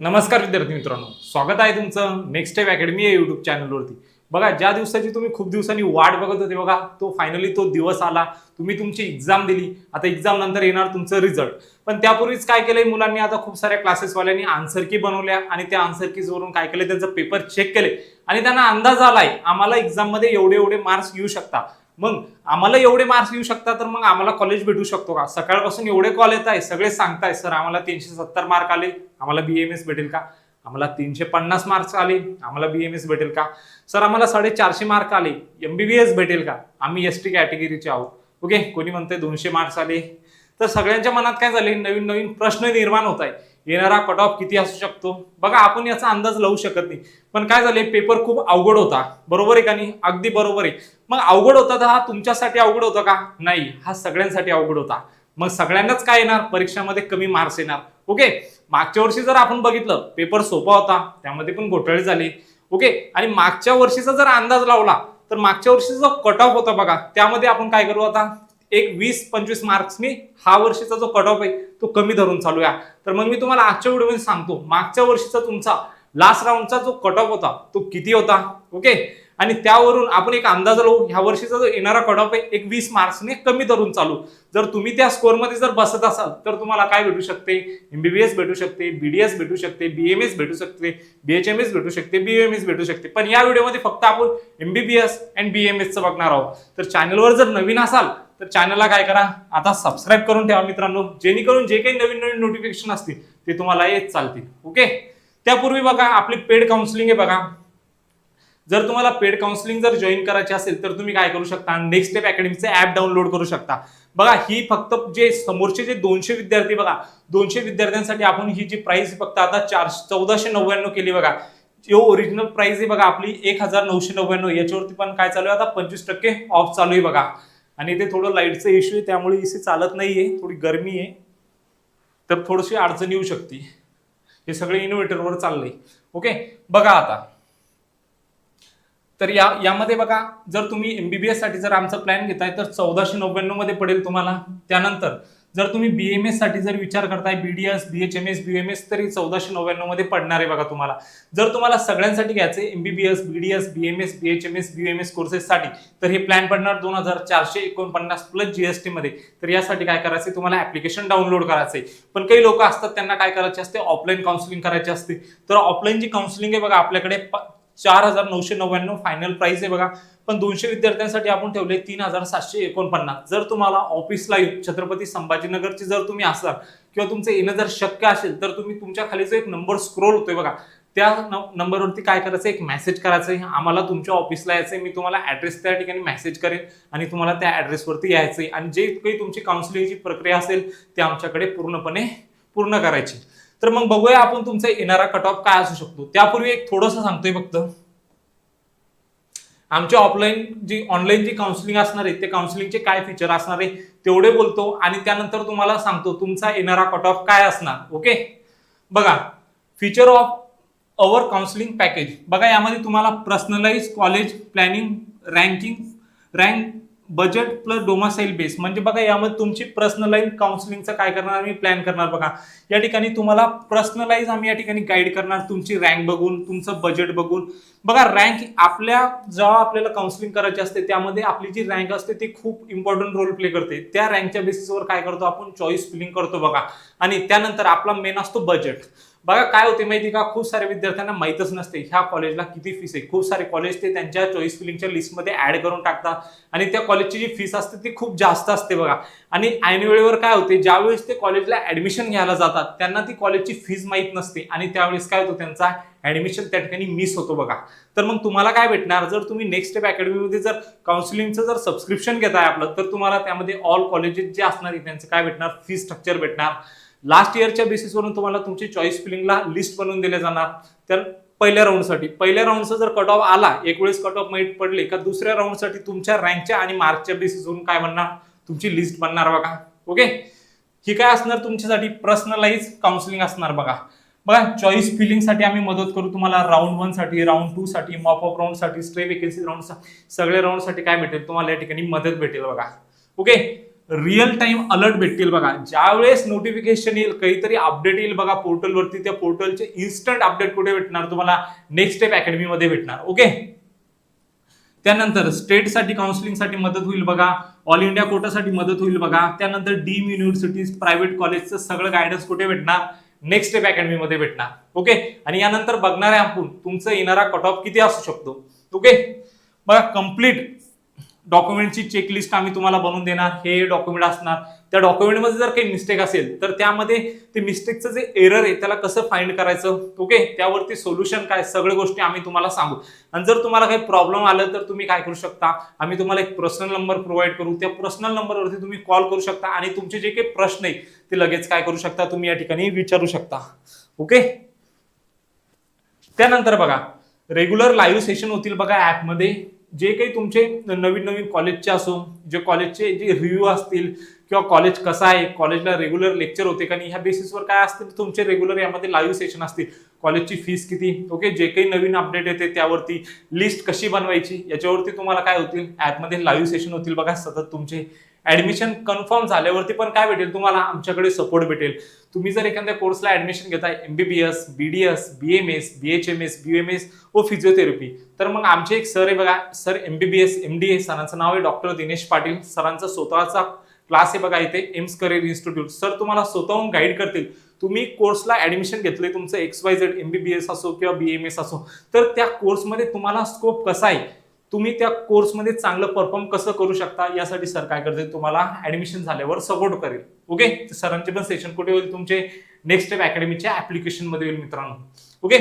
नमस्कार विद्यार्थी मित्रांनो. स्वागत आहे तुमचं नेक्स्ट टाइम अकॅडमी या युट्यूब चॅनलवरती बघा ज्या दिवसाची तुम्ही खूप दिवसांनी वाट बघत होते बघा तो फायनली तो दिवस आला. तुम्ही तुमची एक्झाम दिली. आता एक्झाम नंतर येणार तुमचं रिझल्ट पण त्यापूर्वीच काय केलंय मुलांनी? आता खूप साऱ्या क्लासेसवाल्यांनी आन्सर की बनवल्या आणि त्या आन्सर कीजवरून काय केलं त्यांचं पेपर चेक केले आणि त्यांना अंदाज आलाय आम्हाला एक्झाममध्ये एवढे एवढे मार्क्स येऊ शकता. मग आम्हाला एवढे मार्क्स येऊ शकतात तर मग आम्हाला कॉलेज भेटू शकतो का? सकाळपासून एवढे कॉल येत आहे सगळे सांगताय सर आम्हाला तीनशे सत्तर मार्क आले. आम्हाला बीएमएस भेटेल का? आम्हाला तीनशे पन्नास मार्क्स आले. आम्हाला बीएमएस भेटेल का? सर आम्हाला साडेचारशे मार्क आले. एमबीबीएस भेटेल का? आम्ही एस टी कॅटेगरीचे आहोत. ओके कोणी म्हणते दोनशे मार्क्स आले? तर सगळ्यांच्या मनात काय झाले नवीन नवीन प्रश्न निर्माण होत आहे येणारा कट ऑफ किती असू शकतो? बघा आपण याचा अंदाज लावू शकत नाही. पण काय झाले पेपर खूप अवघड होता. बरोबर आहे का नाही? अगदी बरोबर आहे. मग अवघड होता तर हा तुमच्यासाठी अवघड होता का? नाही. हा सगळ्यांसाठी अवघड होता. मग सगळ्यांनाच काय येणार? परीक्षामध्ये कमी मार्क्स येणार. ओके मागच्या वर्षी जर आपण बघितलं पेपर सोपा होता त्यामध्ये पण घोटाळे झाले. ओके आणि मागच्या वर्षीचा जर अंदाज लावला तर मागच्या वर्षीचा जो कट ऑफ होता बघा त्यामध्ये आपण काय करू आता? एक वीस पंचवीस मार्क्सनी हा वर्षीचा जो कट ऑफ आहे तो कमी धरून चालूया. तर मग मी तुम्हाला आजच्या व्हिडिओमध्ये सांगतो मागच्या वर्षीचा तुमचा लास्ट राऊंडचा जो कट ऑफ होता तो किती होता? ओके आणि त्यावरून आपण एक अंदाज लावू ह्या वर्षीचा जो येणारा कट ऑफ आहे एक वीस मार्क्सने कमी धरून चालू. जर तुम्ही त्या स्कोअरमध्ये जर बसत असाल तर तुम्हाला काय भेटू शकते? एमबीबीएस भेटू शकते बीडीएस भेटू शकते बीएमएस भेटू शकते बीएचएमएस भेटू शकते बीएमएस भेटू शकते. पण या व्हिडिओमध्ये फक्त आपण एमबीबीएस अँड बीएमएसचं बघणार आहोत. तर चॅनलवर जर नवीन असाल तर चॅनलला काय करा? आता सबस्क्राईब करून ठेवा मित्रांनो. जेणेकरून जे काही नवीन नवीन नोटिफिकेशन असतील ते तुम्हाला येत चालतील. ओके त्यापूर्वी बघा आपली पेड काउन्सिलिंग आहे बघा. जर तुम्हाला पेड काउन्सिलिंग जर जॉईन करायची असेल तर तुम्ही काय करू शकता? नेक्स्ट स्टेप अकॅडमीचं ऍप डाउनलोड करू शकता. बघा ही फक्त जे समोरचे जे दोनशे विद्यार्थी बघा दोनशे विद्यार्थ्यांसाठी आपण ही जी प्राइस फक्त आता चार चौदाशे नव्याण्णव केली बघा. जो ओरिजिनल प्राइस आहे बघा आपली एक हजार नऊशे नव्याण्णव याच्यावरती पण काय चालू आहे? आता पंचवीस टक्के ऑफ चालू आहे बघा. आणि ते थोडं लाईटचं इश्यू आहे त्यामुळे इथे चालत नाहीये थोडी गरमी आहे. तर थोडीशी अडचण येऊ शकते. हे सगळे इन्व्हर्टरवर चाललंय. ओके बघा आता. तर या यामध्ये बघा जर तुम्ही एम बी बी साठी जर आमचा प्लॅन घेताय तर चौदाशे नव्याण्णवमध्ये पडेल तुम्हाला. त्यानंतर जर तुम्ही बी एमसाठी जर विचार करताय बी एम एस तरी चौदाशे नव्याण्णवमध्ये पडणार आहे बघा तुम्हाला. जर तुम्हाला सगळ्यांसाठी घ्यायचे H M S B M S कोर्सेससाठी तर हे प्लॅन पडणार दोन हजार चारशे एकोणपन्नास प्लस जी एस टीमध्ये तर यासाठी काय करायचं तुम्हाला ॲप्लिकेशन डाउनलोड करायचं आहे. पण काही लोक असतात त्यांना काय करायचे असते ऑफलाईन काउन्सिलिंग करायचे असते. तर ऑफलाईन जी काउन्सिलिंग आहे बघा आपल्याकडे प- चार हजार नऊशे नव्याण्णव फायनल प्राइस आहे बघा. पण दोनशे विद्यार्थ्यांसाठी आपण ठेवले तीन हजार सातशे एकोणपन्नास. जर तुम्हाला ऑफिसला येऊन छत्रपती संभाजीनगरची जर तुम्ही असाल किंवा तुमचं येणं जर शक्य असेल तर तुम्ही तुमच्या खाली जो एक नंबर स्क्रोल होतोय बघा. त्या नंबरवरती काय करायचं? एक मेसेज करायचं आहे. आम्हाला तुमच्या ऑफिसला यायचं आहे मी तुम्हाला ऍड्रेस त्या ठिकाणी मेसेज करेन आणि तुम्हाला त्या ऍड्रेसवरती आहे आणि जे काही तुमची काउन्सिलिंगची प्रक्रिया असेल ती आमच्याकडे पूर्णपणे पूर्ण करायची. तर मग बघूया आपण तुमचा येणारा कट ऑफ काय असू शकतो. त्यापूर्वी एक थोडंसं सांगतोय फक्त. आमची ऑफलाईन जी ऑनलाईन जी काउन्सिलिंग असणार आहे ते काउन्सिलिंगचे काय फीचर असणार आहे तेवढे बोलतो आणि त्यानंतर तुम्हाला सांगतो तुमचा येणारा कट ऑफ काय असणार ओके बघा feature of our counselling package बघा यामध्ये तुम्हाला personalise college planning ranking rank budget plus domicile base म्हणजे बघा यामध्ये तुमची पर्सनलाईज काउन्सिलिंगचं काय करणार आम्ही? प्लॅन करणार बघा. या ठिकाणी तुम्हाला पर्सनलाईज आम्ही या ठिकाणी गाईड करणार. तुमची रँक बघून तुमचं बजेट बघून. बघा रँक आपल्या जेव्हा आपल्याला काउन्सिलिंग करायची असते त्यामध्ये आपली जी रँक असते ती खूप इम्पॉर्टंट रोल प्ले करते. त्या रँकच्या बेसिसवर काय करतो आपण? चॉईस फिलिंग करतो बघा. आणि त्यानंतर आपला मेन असतो बजेट बघा काय होते माहिती का? खूप सारे विद्यार्थ्यांना माहीतच नसते. ह्या कॉलेजला किती फीस आहे? खूप सारे कॉलेज ते त्यांच्या चॉईस फिलिंगच्या लिस्टमध्ये ऍड करून टाकतात. आणि त्या कॉलेजची जी फीस असते ती खूप जास्त असते बघा. आणि ऐन वेळेवर काय होते? ज्यावेळेस ते कॉलेजला ऍडमिशन घ्यायला जातात त्यांना ती कॉलेजची फीस माहीत नसते. आणि त्यावेळेस काय होतो? त्यांचा ऍडमिशन त्या ठिकाणी मिस होतो बघा. तर मग तुम्हाला काय भेटणार? जर तुम्ही नेक्स्ट स्टेप अकॅडमीमध्ये जर काउन्सिलिंगचं जर सबस्क्रिप्शन घेताय आपलं तर तुम्हाला त्यामध्ये ऑल कॉलेजेस जे असणार आहे त्यांचं काय भेटणार? फी स्ट्रक्चर भेटणार. लास्ट इयरच्या बेसिसवरून तुम्हाला तुमची चॉईस फिलिंगला लिस्ट बनवून दिले जाणार. तर पहिल्या राऊंडसाठी पहिल्या राऊंडचा जर कट ऑफ आला एक वेळेस कट ऑफ माहीत पडले का दुसऱ्या राऊंडसाठी तुमच्या रँकच्या आणि मार्कच्या बेसिसवरून काय म्हणणार तुमची लिस्ट बनणार बघा. ओके ही काय असणार तुमच्यासाठी? पर्सनलाइज काउन्सिलिंग असणार बघा. बघा चॉईस फिलिंगसाठी आम्ही मदत करू तुम्हाला. राऊंड वनसाठी राऊंड टू साठी मॉप अप राऊंडसाठी स्ट्रे वेकेन्सी राऊंड सगळ्या राऊंडसाठी काय भेटेल? तुम्हाला या ठिकाणी मदत भेटेल बघा. ओके रिअल टाइम अलर्ट भेटतील बघा. ज्यावेळेस नोटिफिकेशन येईल काहीतरी अपडेट येईल बघा पोर्टलवरती त्या पोर्टलचे इन्स्टंट अपडेट कुठे भेटणार तुम्हाला? नेक्स्ट स्टेप अकॅडमीमध्ये भेटणार ओके त्यानंतर स्टेटसाठी काउन्सिलिंगसाठी मदत होईल बघा. ऑल इंडिया कोटासाठी मदत होईल बघा. त्यानंतर डीम युनिव्हर्सिटीज प्रायव्हेट कॉलेजचं सगळं गायडन्स कुठे भेटणार? नेक्स्ट स्टेप अकॅडमीमध्ये भेटणार ओके आणि यानंतर बघणार आहे आपण तुमचा येणारा कट ऑफ किती असू शकतो ओके बघा कंप्लीट डॉक्युमेंटची चेकलिस्ट आम्ही तुम्हाला बनवून देणार हे डॉक्युमेंट असणार. त्या डॉक्युमेंटमध्ये जर काही मिस्टेक असेल तर त्यामध्ये ते मिस्टेकचं जे एरर आहे त्याला कसं फाइंड करायचं? ओके त्यावरती सोल्युशन काय? सगळ्या गोष्टी आम्ही तुम्हाला सांगू. आणि जर तुम्हाला काही प्रॉब्लेम आलं तर तुम्ही काय करू शकता? आम्ही तुम्हाला एक पर्सनल नंबर प्रोव्हाइड करू. त्या पर्सनल नंबरवरती तुम्ही कॉल करू शकता आणि तुमचे जे काही प्रश्न आहेत ते लगेच काय करू शकता? तुम्ही या ठिकाणी विचारू शकता. ओके त्यानंतर बघा रेग्युलर लाईव्ह सेशन होतील बघा ॲपमध्ये जे काही तुमचे नवीन नवीन कॉलेजचे असो जे कॉलेजचे जे रिव्ह्यू असतील किंवा कॉलेज कसं आहे कॉलेजला रेग्युलर लेक्चर होते का नाही ह्या बेसिसवर काय असतील तुमचे रेग्युलर यामध्ये लाईव्ह सेशन असतील. कॉलेजची फीस किती? ओके जे काही नवीन अपडेट येते त्यावरती लिस्ट कशी बनवायची? याच्यावरती तुम्हाला काय होतील? ॲपमध्ये लाईव्ह सेशन होतील बघा सतत तुमचे ऍडमिशन कन्फर्म झाल्यावरती पण काय भेटेल? तुम्हाला आमच्याकडे सपोर्ट भेटेल. तुम्ही जर एखाद्या कोर्सला ऍडमिशन घेताय MBBS BDS B M S व फिजिओथेरपी तर मग आमचे एक सर आहे बघा सर एमबीबीएस एमडी सरांचं नाव आहे डॉक्टर दिनेश पाटील. सरांचा स्वतःचा क्लास आहे बघा इथे एम्स करिअर इन्स्टिट्यूट. सर तुम्हाला स्वतःहून गाईड करतील. तुम्ही कोर्सला ऍडमिशन घेतले तुमचं एक्स वाय झेड एमबीबीएस असो किंवा बी एम एस असो तर त्या कोर्समध्ये तुम्हाला स्कोप कसा आहे? तुम्ही त्या कोर्समध्ये चांगलं परफॉर्म कसं करू शकता? यासाठी सर काय करते तुम्हाला ऍडमिशन झाल्यावर सपोर्ट करेल. ओके सरांचे पण सेशन कुठे होईल? तुमचे नेक्स्ट स्टेप अकॅडमीच्या ऍप्लिकेशनमध्ये होईल मित्रांनो. ओके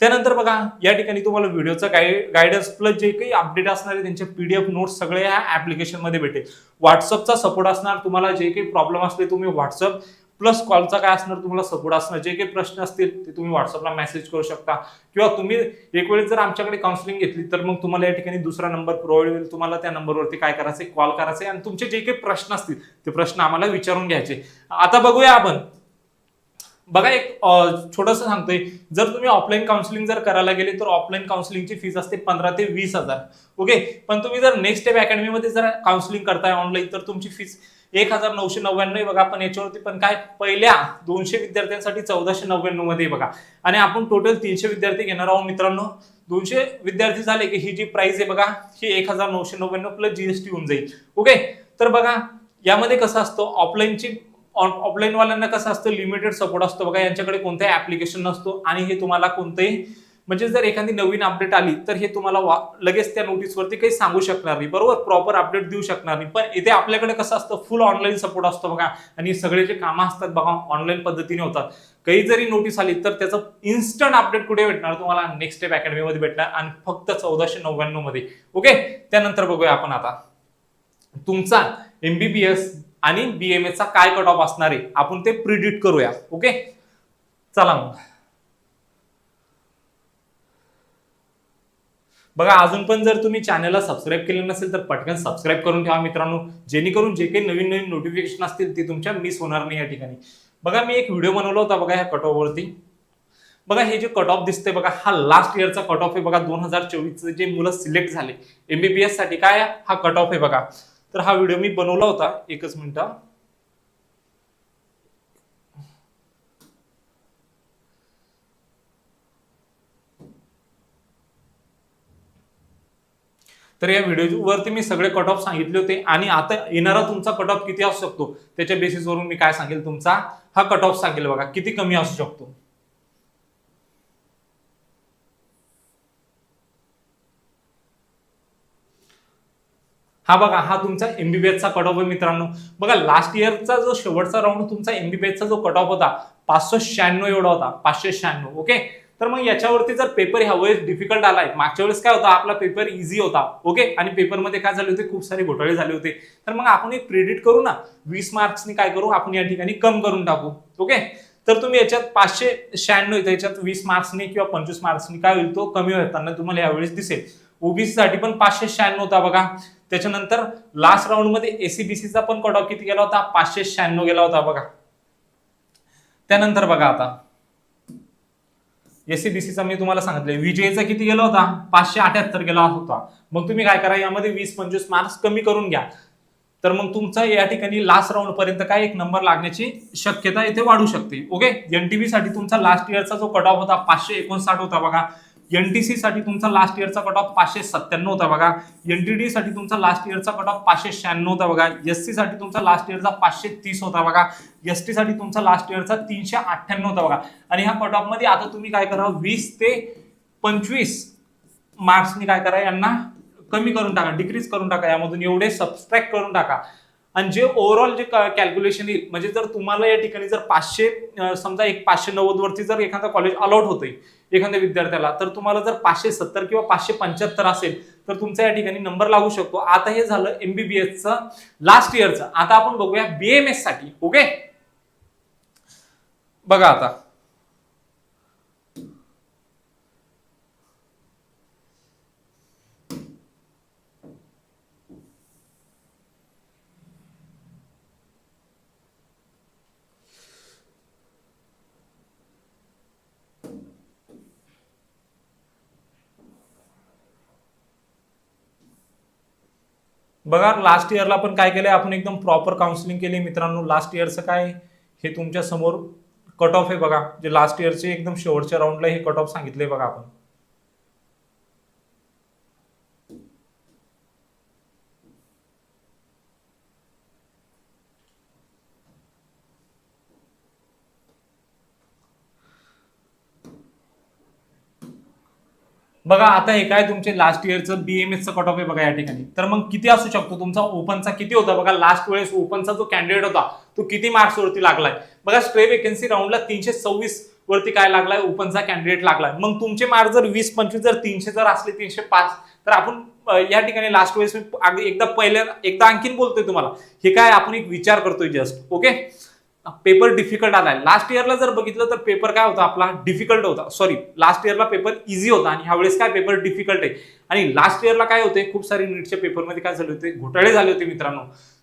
त्यानंतर बघा या ठिकाणी तुम्हाला व्हिडिओचा गायडन्स प्लस जे काही अपडेट असणार आहे त्यांचे पीडीएफ नोट्स सगळे ह्या ऍप्लिकेशनमध्ये भेटेल. व्हॉट्सअपचा सपोर्ट असणार तुम्हाला जे काही प्रॉब्लेम असले तुम्ही व्हॉट्सअप प्लस कॉलचा काय असणार तुम्हाला सपोर्ट असणार. जे काही प्रश्न असतील ते तुम्ही व्हॉट्सअपला मेसेज करू शकता. किंवा तुम्ही एक वेळेस जर आमच्याकडे काउन्सिलिंग घेतली तर मग तुम्हाला या ठिकाणी दुसरा नंबर प्रोव्हाइड होईल. तुम्हाला त्या नंबरवरती काय करायचं कॉल करायचे आणि तुमचे जे काही प्रश्न असतील ते प्रश्न आम्हाला विचारून घ्यायचे. आता बघूया आपण. बघा एक छोटस सांगतोय. जर तुम्ही ऑफलाईन काउन्सिलिंग जर करायला गेले तर ऑफलाईन काउन्सिलिंगची फीस असते पंधरा ते वीस हजार. ओके पण तुम्ही जर नेक्स्ट स्टेप अकॅडमीमध्ये जर काउन्सिलिंग करताय ऑनलाईन तर तुमची फीस एक हजार नऊशे नव्याण्णव आहे बघा पण याच्यावरती पण काय पहिल्या दोनशे विद्यार्थ्यांसाठी चौदाशे नव्याण्णवमध्ये बघा. आणि आपण टोटल तीनशे विद्यार्थी घेणार आहोत मित्रांनो. दोनशे विद्यार्थी झाले की ही जी प्राइस आहे बघा ही एक हजार नऊशे नव्याण्णव प्लस जीएसटी होऊन जाईल. ओके तर बघा यामध्ये कसं असतं ऑफलाईनची ऑफलाईन वाल्यांना कसं असतं लिमिटेड सपोर्ट असतो बघा यांच्याकडे कोणताही ऍप्लिकेशन नसतो. आणि हे तुम्हाला कोणतंही म्हणजे जर एखादी नवीन अपडेट आली तर हे तुम्हाला लगेच त्या नोटीसवरती काही सांगू शकणार नाही. बरोबर? प्रॉपर अपडेट देऊ शकणार नाही. पण इथे आपल्याकडे कसं असतं फुल ऑनलाईन सपोर्ट असतो बघा. आणि सगळे जे कामं असतात बघा ऑनलाईन पद्धतीने होतात. काही जरी नोटीस आली तर त्याचं इन्स्टंट अपडेट कुठे भेटणार? तुम्हाला नेक्स्ट स्टेप अकॅडमीमध्ये भेटणार. आणि फक्त चौदाशे नव्याण्णवमध्ये. ओके त्यानंतर बघूया आपण आता. तुमचा एमबीबीएस आणि बीएमएस चा काय कट ऑफ असणार आहे? आपण ते प्रिडिक्ट करूया. ओके चला मग. बघा अजून पण जर तुम्ही चॅनलला सबस्क्राईब केलं नसेल तर पटकन सबस्क्राईब करून ठेवा मित्रांनो. जेणेकरून जे काही नवीन नवीन नोटिफिकेशन असतील ते तुमच्या मिस होणार नाही या ठिकाणी. बघा मी एक व्हिडिओ बनवला होता बघा ह्या कट बघा हे जे कट ऑफ दिसते बघा हा लास्ट इयरचा कट ऑफ आहे बघा दोन हजार चोवीसचे जे मुलं सिलेक्ट झाले एमबीबीएससाठी. काय हा कट ऑफ आहे बघा. तर हा व्हिडिओ मी बनवला होता एकच मिनिट. तर या व्हिडिओवरती मी सगळे कट ऑफ सांगितले होते. आणि आता येणारा तुमचा कट ऑफ किती असू शकतो? त्याच्या बेसिसवरून मी काय सांगेल तुमचा? हा कट ऑफ सांगेल बघा किती कमी असू शकतो? हा बघा हा तुमचा एमबीबीएसचा कट ऑफ आहे मित्रांनो. बघा लास्ट इयरचा जो शेवटचा राऊंड तुमचा एमबीबीएसचा जो कट ऑफ होता पाचशे शहाण्णव एवढा होता. पाचशे शहाण्णव ओके तर मग याच्यावरती जर पेपर ह्या वेळेस डिफिकल्ट आलाय मागच्या वेळेस काय होता आपला पेपर इझी होता ओके आणि पेपरमध्ये काय झाले होते? खूप सारे घोटाळे झाले होते. तर मग आपण एक क्रेडिट करू ना. वीस मार्क्सनी काय करू? आपण या ठिकाणी कम करून टाकू ओके तर तुम्ही याच्यात पाचशे शहाण्णव येतं याच्यात वीस मार्क्सनी किंवा पंचवीस मार्क्सनी काय होईल तो कमी होताना तुम्हाला यावेळेस दिसेल. ओबीसी साठी पण पाचशे शहाण्णव होता बघा. त्याच्यानंतर लास्ट राऊंडमध्ये एसीबीसीचा पण कट ऑफ किती गेला होता? पाचशे शहाण्णव गेला होता बघा. त्यानंतर बघा आता. एसीबीसीचा मी तुम्हाला सांगितलं विजयचा किती गेला होता? पाचशे अठ्याहत्तर गेला होता. मग तुम्ही काय करा यामध्ये वीस पंचवीस मार्क्स कमी करून घ्या. तर मग तुमचा या ठिकाणी लास्ट राऊंड पर्यंत काय एक नंबर लागण्याची शक्यता इथे वाढू शकते. ओके एनटीबी साठी तुमचा लास्ट इयरचा जो कट ऑफ होता पाचशे एकोणसाठ होता बघा. एनटीसी साठी तुमचा लास्ट इयरचा कट ऑफ पाचशे सत्त्याण्णव होता बघा. एनटीडी साठी तुमचा लास्ट इयरचा कट ऑफ पाचशे शहाण्णव होता बघा. एस सी साठी तुमचा लास्ट इयरचा पाचशे तीस होता बघा. एस टी साठी तुमचा लास्ट इयरचा तीनशे अठ्ठ्याण्णव होता बघा. आणि ह्या कट ऑफमध्ये आता तुम्ही काय करा वीस ते पंचवीस मार्क्सनी काय करा यांना कमी करून टाका डिक्रीज करून टाका. यामधून एवढे सबस्ट्रॅक्ट करून टाका. आणि जे ओव्हरऑल जे कॅल्क्युलेशन येईल म्हणजे जर तुम्हाला या ठिकाणी जर पाचशे समजा एक पाचशे नव्वद वरती जर एखादा कॉलेज अलॉट होतंय एखाद्या विद्यार्थ्याला तर तुम्हाला जर पाचशे सत्तर किंवा पाचशे पंच्याहत्तर असेल तर तुमचा या ठिकाणी नंबर लागू शकतो. आता हे झालं एमबीबीएसचं लास्ट इयरचं आता आपण बघूया बीएमएससाठी ओके बघा आता. बघा लास्ट इयरला पण काय केलंय? आपण एकदम प्रॉपर काउन्सिलिंग केली. मित्रांनो लास्ट इयरचं काय? हे तुमच्यासमोर कट ऑफ आहे बघा. जे लास्ट इयरचे एकदम शेवटच्या राऊंडला हे कट ऑफ सांगितले बघा आपण. बघा आता हे काय तुमचे लास्ट इयरचं बीएमएसचं कट ऑफ आहे बघा या ठिकाणी. तर मग किती असू शकतो? तुमचा ओपनचा किती होता? बघा लास्ट वेळेस ओपनचा जो कॅन्डिडेट होता तो किती मार्क्स वरती लागलाय? बघा स्ट्रे वेकन्सी राऊंडला तीनशे सव्वीस वरती काय लागलाय? ओपनचा कॅन्डिडेट लागलाय. मग तुमचे मार्क जर वीस पंचवीस जर तीनशे जर असले तीनशे पाच तर आपण या ठिकाणी लास्ट वेळेस मी अगदी एकदा पहिल्या एकदा आणखीन बोलतोय तुम्हाला. हे काय आपण एक विचार करतोय जस्ट ओके पेपर डिफिकल्ट आलाय. लास्ट इयरला जर बघितलं तर पेपर काय होता? आपला डिफिकल्ट होता. सॉरी लास्ट इयरला पेपर इझी होता आणि ह्यावेळेस काय पेपर डिफिकल्ट आहे? आणि लास्ट इयरला काय होते? खूप सारे नीटच्या पेपरमध्ये काय झाले होते? घोटाळे झाले होते मित्रांनो.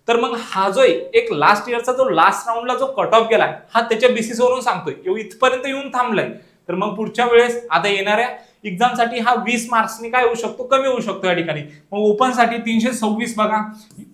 तर मग हा जो एक लास्ट इयरचा जो लास्ट राऊंडला जो कट ऑफ गेलाय हा त्याच्या बेसिसवरून सांगतोय. किंवा इथपर्यंत येऊन थांबलाय. तर मग पुढच्या वेळेस आता येणाऱ्या एक्झामसाठी हा वीस मार्क्सनी काय होऊ शकतो? कमी होऊ शकतो या ठिकाणी. मग ओपनसाठी तीनशे सव्वीस बघा.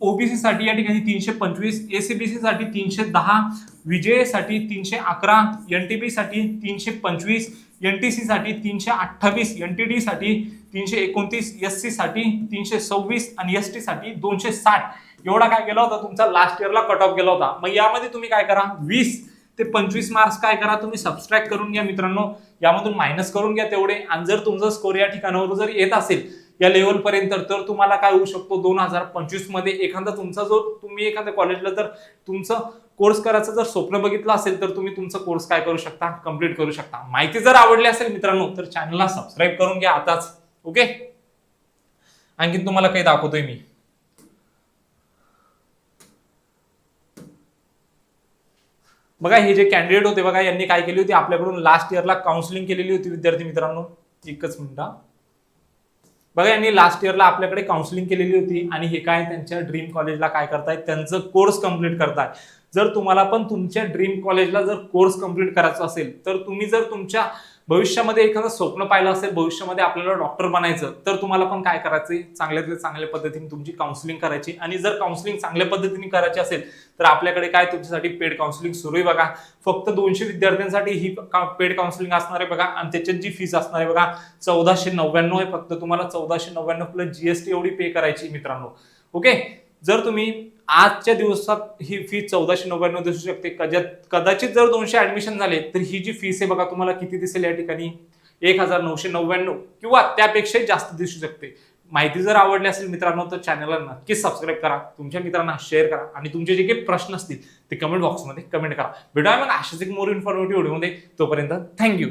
ओबीसी साठी या ठिकाणी तीनशे पंचवीस एसीबीसी साठी तीनशे दहा विजयसाठी तीनशे अकरा एनटीपी साठी तीनशे पंचवीस एनटीसी साठी तीनशे अठ्ठावीस एनटीडी साठी तीनशे एकोणतीस एस सीसाठी तीनशे सव्वीस आणि एस टी साठी दोनशे साठ. एवढा काय गेला होता तुमचा? लास्ट इयरला कट ऑफ गेला होता. मग यामध्ये तुम्ही काय करा? वीस ते पंचवीस मार्क्स काय करा तुम्ही सबस्ट्रॅक्ट करून घ्या मित्रांनो. यामधून मायनस करून घ्या तेवढे. आणि जर तुमचा स्कोर या ठिकाणावर जर येत असेल या लेवलपर्यंत तर तुम्हाला काय होऊ शकतो? दोन हजार पंचवीसमध्ये एखादा तुमचा जो तुम्ही एखाद्या कॉलेजला जर तुमचं कोर्स करायचं जर स्वप्न बघितलं असेल तर तुम्ही तुमचा कोर्स काय करू शकता? कंप्लीट करू शकता. माहिती जर आवडली असेल मित्रांनो तर चॅनलला सबस्क्राईब करून घ्या आताच. ओके आणखीन तुम्हाला काही दाखवतोय मी. बघा हे जे कॅन्डिडेट होते बघा यांनी काय केली होती? आपल्याकडून लास्ट इयरला काउन्सिलिंग केलेली होती विद्यार्थी मित्रांनो. एकच मिनिट बघा यांनी लास्ट इयरला आपल्याकडे काउन्सिलिंग केलेली होती आणि हे काय त्यांच्या ड्रीम कॉलेजला काय करतायत? त्यांचं कोर्स कंप्लीट करताय जर तुम्हाला पण तुमच्या ड्रीम कॉलेजला जर कोर्स कंप्लीट करायचा असेल तर तुम्ही जर तुमच्या भविष्यामध्ये एखादं स्वप्न पाहिलं असेल भविष्यामध्ये आपल्याला डॉक्टर बनायचं तर तुम्हाला पण काय करायचंय? चांगल्यातल्या चांगल्या पद्धतीने तुमची काउन्सिलिंग करायची. आणि जर काउन्सिलिंग चांगल्या पद्धतीने करायची असेल तर आपल्याकडे काय तुमच्यासाठी पेड काउन्सिलिंग सुरू आहे बघा. फक्त दोनशे विद्यार्थ्यांसाठी ही पेड काउन्सिलिंग असणार आहे बघा. आणि त्याच्यात जी फीस असणार आहे बघा चौदाशे नव्याण्णव आहे फक्त. तुम्हाला चौदाशे नव्याण्णव प्लस जीएसटी एवढी पे करायची मित्रांनो. ओके जर तुम्ही आजच्या दिवसात ही फी चौदाशे नव्याण्णव दिसू शकते. कदाचित कदाचित जर दोनशे ऍडमिशन झाले तर ही जी फीस आहे बघा तुम्हाला किती दिसेल या ठिकाणी? एक हजार नऊशे नव्याण्णव किंवा त्यापेक्षाही जास्त दिसू शकते. माहिती जर आवडली असेल मित्रांनो तर चॅनलला नक्कीच सबस्क्राईब करा. तुमच्या मित्रांना शेअर करा. आणि तुमचे जे काही प्रश्न असतील ते कमेंट बॉक्समध्ये कमेंट करा. भेटूया मग अशाच एक मोर इन्फॉर्मेटिव्ह व्हिडिओमध्ये तोपर्यंत थँक्यू